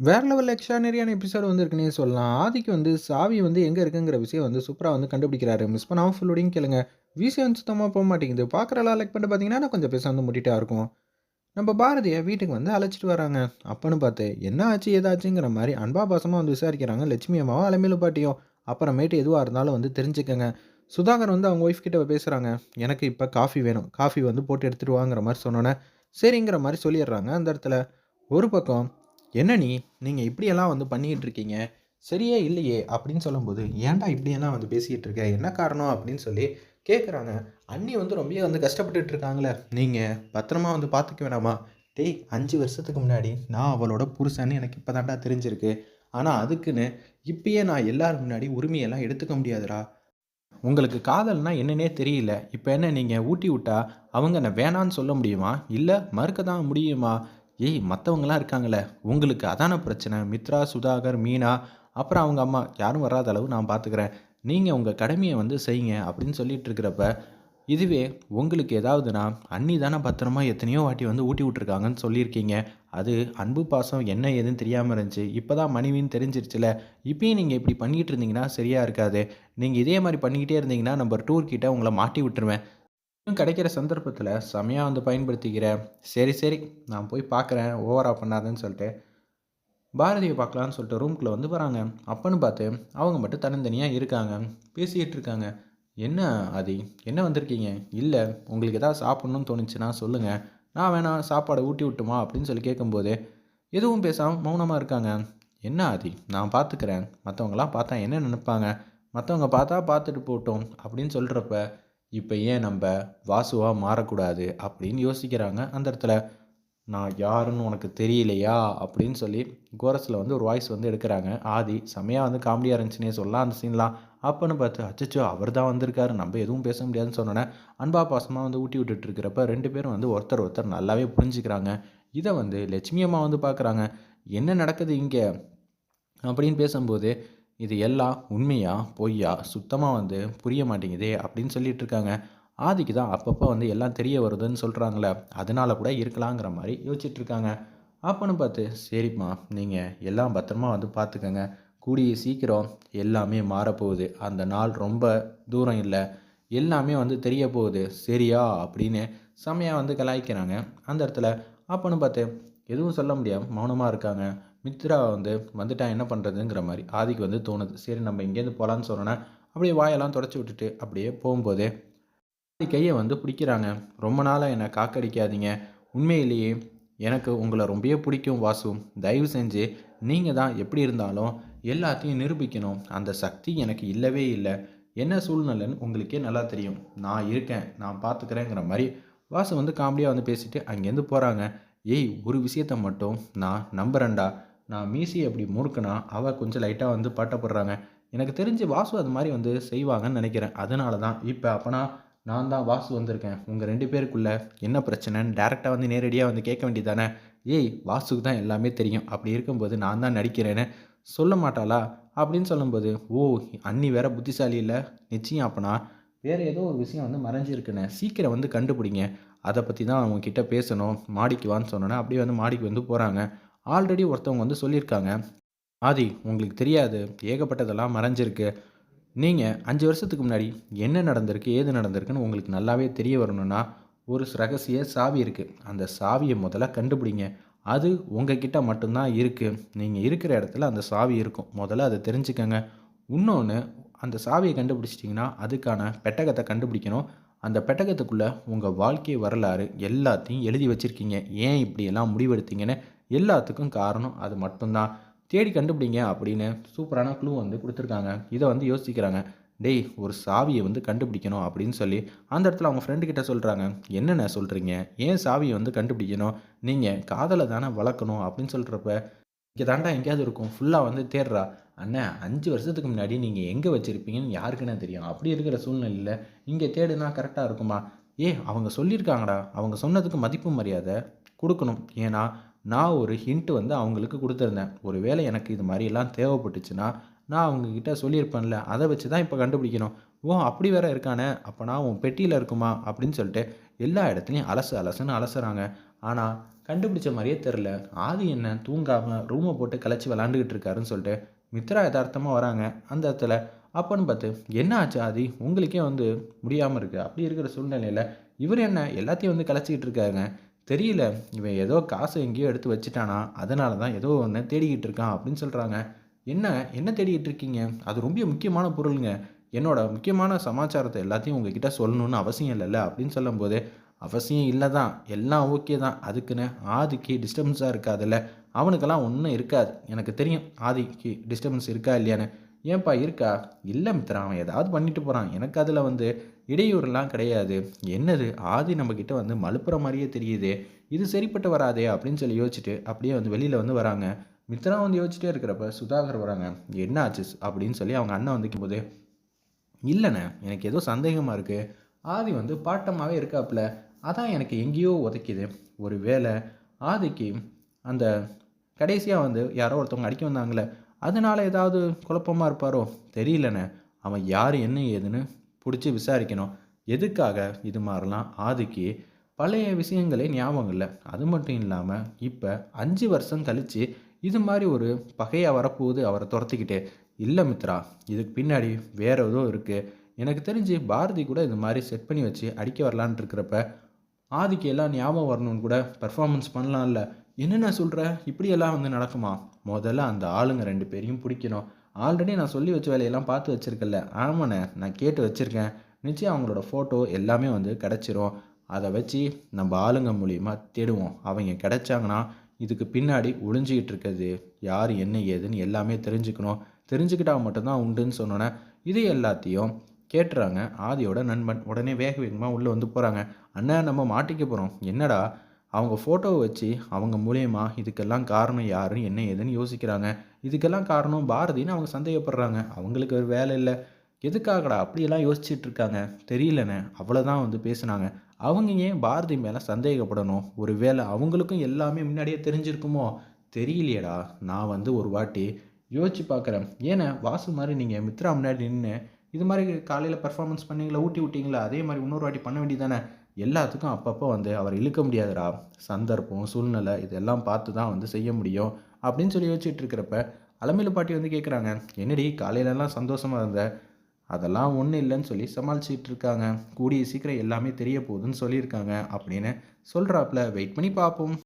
வேற level எக்ஸ்ட்ரானரியான episode வந்து இருக்குன்னே சொல்லலாம். ஆதிக்கு வந்து சாவி வந்து எங்கே இருக்குங்கிற விஷயம் வந்து சூப்பராக வந்து கண்டுபிடிக்கிறாரு. மிஸ் பண்ணாமல் ஃபுல்லோடையும் கேளுங்க. விஷயம் சுத்தமாக போக மாட்டேங்குது. பார்க்குறலாம் லைக் பண்ணிட்டு பார்த்தீங்கன்னா, கொஞ்சம் பேச வந்து முட்டிட்டா இருக்கும். நம்ம பாரதியை வீட்டுக்கு வந்து அழைச்சிட்டு வராங்க. அப்பன்னு பார்த்து, என்ன ஆச்சு ஏதாச்சுங்கிற மாதிரி அன்பா பாசமாக வந்து விசாரிக்கிறாங்க லட்சுமி அம்மாவும், அலமேலு பாட்டியும். அப்புறமேட்டு எதுவாக இருந்தாலும் வந்து தெரிஞ்சுக்கங்க. சுதாகர் வந்து அவங்க ஒய்ஃப் கிட்ட பேசுகிறாங்க எனக்கு இப்போ காஃபி வேணும். காஃபி வந்து போட்டு எடுத்துகிட்டு வாங்கிற மாதிரி சொன்னோன்னே சரிங்கிற மாதிரி சொல்லிடுறாங்க அந்த இடத்துல. ஒரு பக்கம், "என்ன நீ? நீங்கள் இப்படியெல்லாம் வந்து பண்ணிக்கிட்டு இருக்கீங்க. சரியே இல்லையே!" அப்படின்னு சொல்லும்போது, "ஏன்டா இப்படியெல்லாம் வந்து பேசிக்கிட்டு இருக்க? என்ன காரணம்?" அப்படின்னு சொல்லி கேட்குறாங்க. அண்ணி வந்து ரொம்பவே வந்து கஷ்டப்பட்டுட்டு இருக்காங்களே! நீங்கள் பத்திரமா வந்து பார்த்துக்க வேணாமா? டேய் அஞ்சு வருஷத்துக்கு முன்னாடி நான் அவளோட புருஷன்னு எனக்கு இப்போ தாண்டா தெரிஞ்சிருக்கு. ஆனால் அதுக்குன்னு இப்பயே நான் எல்லார் முன்னாடி உரிமையெல்லாம் எடுத்துக்க முடியாதுடா. உங்களுக்கு காதல்னா என்னன்னே தெரியல. இப்போ என்ன நீங்கள் ஊட்டி விட்டா, அவங்க என்ன வேணான்னு சொல்ல முடியுமா? இல்லை மறுக்க தான் முடியுமா? ஏய் மற்றவங்களாம் இருக்காங்களே உங்களுக்கு அதான பிரச்சனை. மித்ரா, சுதாகர், மீனா, அப்புறம் அவங்க அம்மா யாரும் வராத அளவு நான் பார்த்துக்கிறேன். நீங்கள் உங்கள் கடமையை வந்து செய்யுங்க அப்படின்னு சொல்லிட்டு இருக்கிறப்ப, இதுவே உங்களுக்கு ஏதாவதுனா, அண்ணி தானே பத்திரமா எத்தனையோ வாட்டி வந்து ஊட்டி விட்டுருக்காங்கன்னு சொல்லியிருக்கீங்க. அது அன்பு, பாசம் என்ன ஏதுன்னு தெரியாமல் இருந்துச்சு. இப்போ தான் மனைவின்னு தெரிஞ்சிருச்சுல. இப்பயும் நீங்கள் இப்படி பண்ணிக்கிட்டு இருந்தீங்கன்னா சரியாக இருக்காது. நீங்கள் இதே மாதிரி பண்ணிக்கிட்டே இருந்தீங்கன்னா, நம்பர் டூர்கிட்ட உங்களை மாட்டி விட்டுருவேன். கிடைக்கிற சந்தர்ப்பத்தில் செமையாக வந்து பயன்படுத்திக்கிற. சரி, சரி நான் போய் பார்க்குறேன். ஓவராக பண்ணாதுன்னு சொல்லிட்டு, பாரதியை பார்க்கலான்னு சொல்லிட்டு ரூம்குள்ளே வந்து வராங்க. அப்பன்னு பார்த்து, அவங்க மட்டும் தனித்தனியாக இருக்காங்க. பேசிக்கிட்டு இருக்காங்க. "என்ன ஆதி? என்ன வந்திருக்கீங்க?" இல்லை உங்களுக்கு ஏதாவது சாப்பிட்ணுன்னு தோணுச்சுன்னா சொல்லுங்கள் நான் வேணாம் சாப்பாடை ஊட்டி விட்டுமா?" அப்படின்னு சொல்லி கேட்கும்போது, எதுவும் பேசாமல் மௌனமாக இருக்காங்க. "என்ன ஆதி? நான் பார்த்துக்கிறேன். மற்றவங்களாம் பார்த்தா என்ன நினைப்பாங்க? மற்றவங்க பார்த்தா பார்த்துட்டு போட்டோம் அப்படின்னு சொல்கிறப்ப இப்போ ஏன் நம்ம வாசுவாக மாறக்கூடாது? அப்படின்னு யோசிக்கிறாங்க அந்த இடத்துல. "நான் யாருன்னு உனக்கு தெரியலையா?" அப்படின்னு சொல்லி கோரஸில் வந்து ஒரு வாய்ஸ் வந்து எடுக்கிறாங்க ஆதி செமையாக வந்து காமெடியாக இருந்துச்சுன்னே சொல்லலாம் அந்த சீன்லாம். அப்போன்னு பார்த்து, அச்சச்சோ! அவர் தான் வந்திருக்காரு. நம்ம எதுவும் பேச முடியாதுன்னு சொன்னோன்ன அன்பா பாசமாக வந்து ஊட்டி விட்டுட்டு இருக்கிறப்ப ரெண்டு பேரும் வந்து ஒருத்தர் ஒருத்தர் நல்லாவே புரிஞ்சுக்கிறாங்க. இதை வந்து லட்சுமி அம்மா வந்து பார்க்குறாங்க. "என்ன நடக்குது இங்கே அப்படின்னு பேசும்போது, "இது எல்லாம் உண்மையா? பொய்யா? சுத்தமாக வந்து புரிய மாட்டேங்குதே!" அப்படின்னு சொல்லிட்டு இருக்காங்க. ஆதிக்கு தான் அப்பப்போ வந்து எல்லாம் தெரிய வருதுன்னு சொல்கிறாங்களே அதனால கூட இருக்கலாங்கிற மாதிரி யோசிச்சுட்டு இருக்காங்க. பார்த்து, "சரிம்மா, நீங்கள் எல்லாம் பத்திரமா வந்து பார்த்துக்கங்க. கூடிய சீக்கிரம் எல்லாமே மாறப்போகுது. அந்த நாள் ரொம்ப தூரம் இல்லை எல்லாமே வந்து தெரிய போகுது. சரியா?" அப்படின்னு செம்மையாக வந்து கலாய்க்கிறாங்க அந்த இடத்துல. அப்போன்னு பார்த்து, எதுவும் சொல்ல முடியாமல் மௌனமாக இருக்காங்க. மித்ரா வந்து வந்துட்டான் என்ன பண்ணுறதுங்கிற மாதிரி ஆதிக்கு வந்து தோணுது. சரி நம்ம இங்கேருந்து போகலான்னு சொன்னோன்னா அப்படியே வாயெல்லாம் தொடச்சி விட்டுட்டு அப்படியே போகும்போதே, ஆதி கையை வந்து பிடிக்கிறாங்க. "ரொம்ப நாளாக என்னை காக்கடிக்காதீங்க. உண்மையிலேயே எனக்கு உங்களை ரொம்பவே பிடிக்கும் வாசு. தயவு செஞ்சு நீங்கள் தான் எப்படி இருந்தாலும் எல்லாத்தையும் நிரூபிக்கணும். அந்த சக்தி எனக்கு இல்லவே இல்லை என்ன சூழ்நிலைன்னு உங்களுக்கே நல்லா தெரியும். நான் இருக்கேன். நான் பார்த்துக்கிறேங்கிற" மாதிரி வாசு வந்து காமெடியாக வந்து பேசிட்டு அங்கேருந்து போகிறாங்க "ஏய் ஒரு விஷயத்த மட்டும் நான் நம்புறேன்டா. நான் மீசைய அப்படி முறுக்குனா, அவள் கொஞ்சம் லைட்டாக வந்து பட்டப்படுறாங்க. எனக்கு தெரிஞ்சு வாசு அது மாதிரி வந்து செய்வாங்கன்னு நினைக்கிறேன் அதனால தான் இப்போ அப்பனா நான் தான் வாசு வந்திருக்கேன். உங்கள் ரெண்டு பேருக்குள்ள என்ன பிரச்சனைன்னு டேரெக்டாக வந்து நேரடியாக வந்து கேட்க வேண்டியது தானே. ஏய் வாசுக்கு தான் எல்லாமே தெரியும். அப்படி இருக்கும்போது நான் தான் நடிக்கிறேன்னு சொல்ல மாட்டாளா?" அப்படின்னு சொல்லும்போது, "ஓ! அண்ணி வேற புத்திசாலி இல்லை நிச்சயம் அப்பனா வேறு ஏதோ ஒரு விஷயம் வந்து மறைஞ்சிருக்குன்னு சீக்கிரம் வந்து கண்டுபிடிங்க. அதை பற்றி தான் அவங்கக்கிட்ட பேசணும். மாடிக்கு வான்னு" சொன்னோன்னே அப்படியே வந்து மாடிக்கு வந்து போகிறாங்க ஆல்ரெடி ஒருத்தவங்க வந்து சொல்லியிருக்காங்க. "ஆதி உங்களுக்கு தெரியாது. ஏகப்பட்டதெல்லாம் மறைஞ்சிருக்கு. நீங்கள் அஞ்சு வருஷத்துக்கு முன்னாடி என்ன நடந்திருக்கு? ஏது நடந்திருக்குன்னு உங்களுக்கு நல்லாவே தெரிய வரணும்னா, ஒரு ரகசிய சாவி இருக்குது அந்த சாவியை முதல்ல கண்டுபிடிங்க. அது உங்ககிட்ட மட்டும்தான் இருக்குது நீங்கள் இருக்கிற இடத்துல அந்த சாவி இருக்கும். முதல்ல அதை தெரிஞ்சுக்கோங்க இன்னொன்று அந்த சாவியை கண்டுபிடிச்சிட்டிங்கன்னா அதுக்கான பெட்டகத்தை கண்டுபிடிக்கணும். அந்த பெட்டகத்துக்குள்ளே உங்கள் வாழ்க்கை வரலாறு எல்லாத்தையும் எழுதி வச்சுருக்கீங்க ஏன் இப்படியெல்லாம் முடிவெடுத்தீங்கன்னு எல்லாத்துக்கும் காரணம் அது மட்டும்தான் தேடி கண்டுபிடிங்க" அப்படின்னு சூப்பரான க்ளூ வந்து கொடுத்துருக்காங்க இதை வந்து யோசிக்கிறாங்க. "டேய் ஒரு சாவியை வந்து கண்டுபிடிக்கணும்" அப்படின்னு சொல்லி அந்த இடத்துல அவங்க ஃப்ரெண்டு கிட்ட சொல்கிறாங்க "என்னண்ணே சொல்கிறீங்க ஏன் சாவியை வந்து கண்டுபிடிக்கணும்? நீங்கள் காதலை தானே வளர்க்கணும்" அப்படின்னு சொல்கிறப்ப இங்கே தாண்டா எங்கேயாவது இருக்கும். ஃபுல்லாக வந்து தேடுறா." "அண்ணே அஞ்சு வருஷத்துக்கு முன்னாடி நீங்கள் எங்கே வச்சுருப்பீங்கன்னு யாருக்குண்ணே தெரியும்? அப்படி இருக்கிற சூழ்நிலையில் இங்கே தேடுனா கரெக்டாக இருக்குமா?" ஏ அவங்க சொல்லியிருக்காங்கடா. அவங்க சொன்னதுக்கு மதிப்பு மரியாதை கொடுக்கணும் ஏன்னா, நான் ஒரு ஹிண்ட் வந்து அவங்களுக்கு கொடுத்துருந்தேன் ஒரு வேளை எனக்கு இது மாதிரியெல்லாம் தேவைப்பட்டுச்சுன்னா, நான் அவங்கக்கிட்ட சொல்லியிருப்பேன்ல. அதை வச்சு தான் இப்போ கண்டுபிடிக்கணும்." "ஓ! அப்படி வேற இருக்காண்ணே. அப்பனா உன் பெட்டியில் இருக்குமா?" அப்படின்னு சொல்லிட்டு எல்லா இடத்துலையும் அலசு அலசுன்னு அலசுறாங்க. ஆனால் கண்டுபிடிச்ச மாதிரியே தெரில ஆதி என்ன தூங்காமல் ரூமை போட்டு கலைச்சி விளாண்டுக்கிட்டு இருக்காருன்னு சொல்லிட்டு மித்ரா யதார்த்தமாக வராங்க அந்த இடத்துல அப்போன்னு பார்த்து என்ன ஆச்சு ஆதி உங்களுக்கே வந்து முடியாமல் இருக்குது அப்படி இருக்கிற சூழ்நிலையில் இவர் என்ன எல்லாத்தையும் வந்து கலைச்சிக்கிட்டு இருக்காருங்க தெரியல இவன் ஏதோ காசை எங்கேயோ எடுத்து வச்சுட்டானா அதனால தான் ஏதோ ஒன்று தேடிக்கிட்டு இருக்கான் அப்படின்னு சொல்கிறாங்க என்ன என்ன தேடிக்கிட்டு இருக்கீங்க? அது ரொம்ப முக்கியமான பொருளுங்க. என்னோட முக்கியமான சமாச்சாரத்தை எல்லாத்தையும் உங்ககிட்ட சொல்லணும்னு அவசியம் இல்லைல்ல அப்படின்னு சொல்லும்போது அவசியம் இல்லை தான். எல்லாம் ஓகே தான். அதுக்குன்னு ஆதிக்கு டிஸ்டர்பன்ஸாக இருக்காதுல்ல. அவனுக்கெல்லாம் ஒன்றும் இருக்காது. எனக்கு தெரியும் ஆதிக்கு டிஸ்டர்பன்ஸ் இருக்கா இல்லையான்னு. ஏன்பா இருக்கா? இல்லை மித்ரா அவன் ஏதாவது பண்ணிட்டு போகிறான் எனக்கு அதில் வந்து இடையூறுலாம் கிடையாது. என்னது? ஆதி நம்மக்கிட்ட வந்து மழுப்புற மாதிரியே தெரியுது. இது சரிப்பட்டு வராதே அப்படின்னு சொல்லி யோசிச்சுட்டு அப்படியே வந்து வெளியில் வந்து வராங்க. மித்ரா வந்து யோசிச்சுட்டே இருக்கிறப்ப சுதாகர் வராங்க. என்ன ஆச்சு அப்படின்னு சொல்லி அவங்க அண்ணன் வந்து போது இல்லைண்ணே எனக்கு ஏதோ சந்தேகமாக இருக்குது ஆதி வந்து பாட்டமாகவே இருக்காப்புல. அதான் எனக்கு எங்கேயோ உதைக்குது. ஒரு வேளை ஆதிக்கு அந்த கடைசியாக வந்து யாரோ ஒருத்தவங்க அடிக்க வந்தாங்களே அதனால் ஏதாவது குழப்பமாக இருப்பாரோ? தெரியலண்ணே. அவன் யார் என்ன ஏதுன்னு பிடிச்சி விசாரிக்கணும். எதுக்காக இது மாதிரிலாம் ஆதிக்கு பழைய விஷயங்களே ஞாபகம் இல்லை. அது மட்டும் இல்லாமல் இப்போ அஞ்சு வருஷம் கழித்து இது மாதிரி ஒரு பகையாக வரப்போகுது அவரை துரத்திக்கிட்டு. இல்லை மித்ரா இதுக்கு பின்னாடி வேற ஏதோ இருக்குது எனக்கு தெரிஞ்சு பாரதி கூட இது மாதிரி செட் பண்ணி வச்சு அடிக்க வரலான் இருக்கிறப்ப ஆதிக்கு எல்லாம் ஞாபகம் வரணும்னு கூட பர்ஃபார்மன்ஸ் பண்ணலாம்ல. என்னென்ன சொல்கிற இப்படியெல்லாம் வந்து நடக்குமா? முதல்ல அந்த ஆளுங்க ரெண்டு பேரையும் பிடிக்கணும். ஆல்ரெடி நான் சொல்லி வச்ச வேலையெல்லாம் பார்த்து வச்சுருக்கல ஆமாண்ணே நான் கேட்டு வச்சுருக்கேன். நிச்சயம் அவங்களோட ஃபோட்டோ எல்லாமே வந்து கிடச்சிரும். அதை வச்சு நம்ம ஆளுங்க மூலியமாக தேடுவோம். அவங்க கிடைச்சாங்கன்னா இதுக்கு பின்னாடி ஒளிஞ்சிக்கிட்டு இருக்கிறது யார் என்ன ஏதுன்னு எல்லாமே தெரிஞ்சுக்கணும். தெரிஞ்சுக்கிட்டால் மட்டும்தான் உண்டுன்னு சொன்னோன்னே இது எல்லாத்தையும் கேட்டுறாங்க. ஆதியோட நண்பன் உடனே வேக வேகமாக உள்ளே வந்து போகிறாங்க அண்ணா நம்ம மாட்டிக்க போகிறோம் என்னடா? அவங்க ஃபோட்டோவை வச்சு அவங்க மூலயமா இதுக்கெல்லாம் காரணம் யாருன்னு என்ன ஏதுன்னு யோசிக்கிறாங்க. இதுக்கெல்லாம் காரணம் பாரதின்னு அவங்க சந்தேகப்படுறாங்க. அவங்களுக்கு ஒரு வேலை இல்லை. எதுக்காகடா அப்படியெல்லாம் யோசிச்சுட்டு இருக்காங்க. தெரியலண்ணே. அவ்வளோதான் வந்து பேசுனாங்க. அவங்க ஏன் பாரதி மேலே சந்தேகப்படணும்? ஒரு வேலை அவங்களுக்கும் எல்லாமே முன்னாடியே தெரிஞ்சிருக்குமோ? தெரியலையேடா. நான் வந்து ஒரு வாட்டி யோசிச்சு பார்க்குறேன் ஏன்னா வாசு மாதிரி நீங்கள் மித்ரா முன்னாடி நின்று இது மாதிரி காலையில் பர்ஃபார்மன்ஸ் பண்ணீங்களா? ஊட்டி விட்டீங்களா? அதே மாதிரி இன்னொரு வாட்டி பண்ண வேண்டியதானே எல்லாத்துக்கும் அப்பப்போ வந்து அவர் இழுக்க முடியாதுடா. சந்தர்ப்பம் சூழ்நிலை இதெல்லாம் பார்த்து தான் வந்து செய்ய முடியும் அப்படின்னு சொல்லி யோசிச்சுட்டு இருக்கிறப்ப அலமையில பாட்டி வந்து கேட்குறாங்க என்னடி காலையிலலாம் சந்தோஷமாக இருந்த? அதெல்லாம் ஒன்றும் இல்லைன்னு சொல்லி சமாளிச்சிட்டு இருக்காங்க. கூடிய சீக்கிரம் எல்லாமே தெரிய போகுதுன்னு சொல்லியிருக்காங்க அப்படின்னு சொல்கிறாப்புல வெயிட் பண்ணி பார்ப்போம்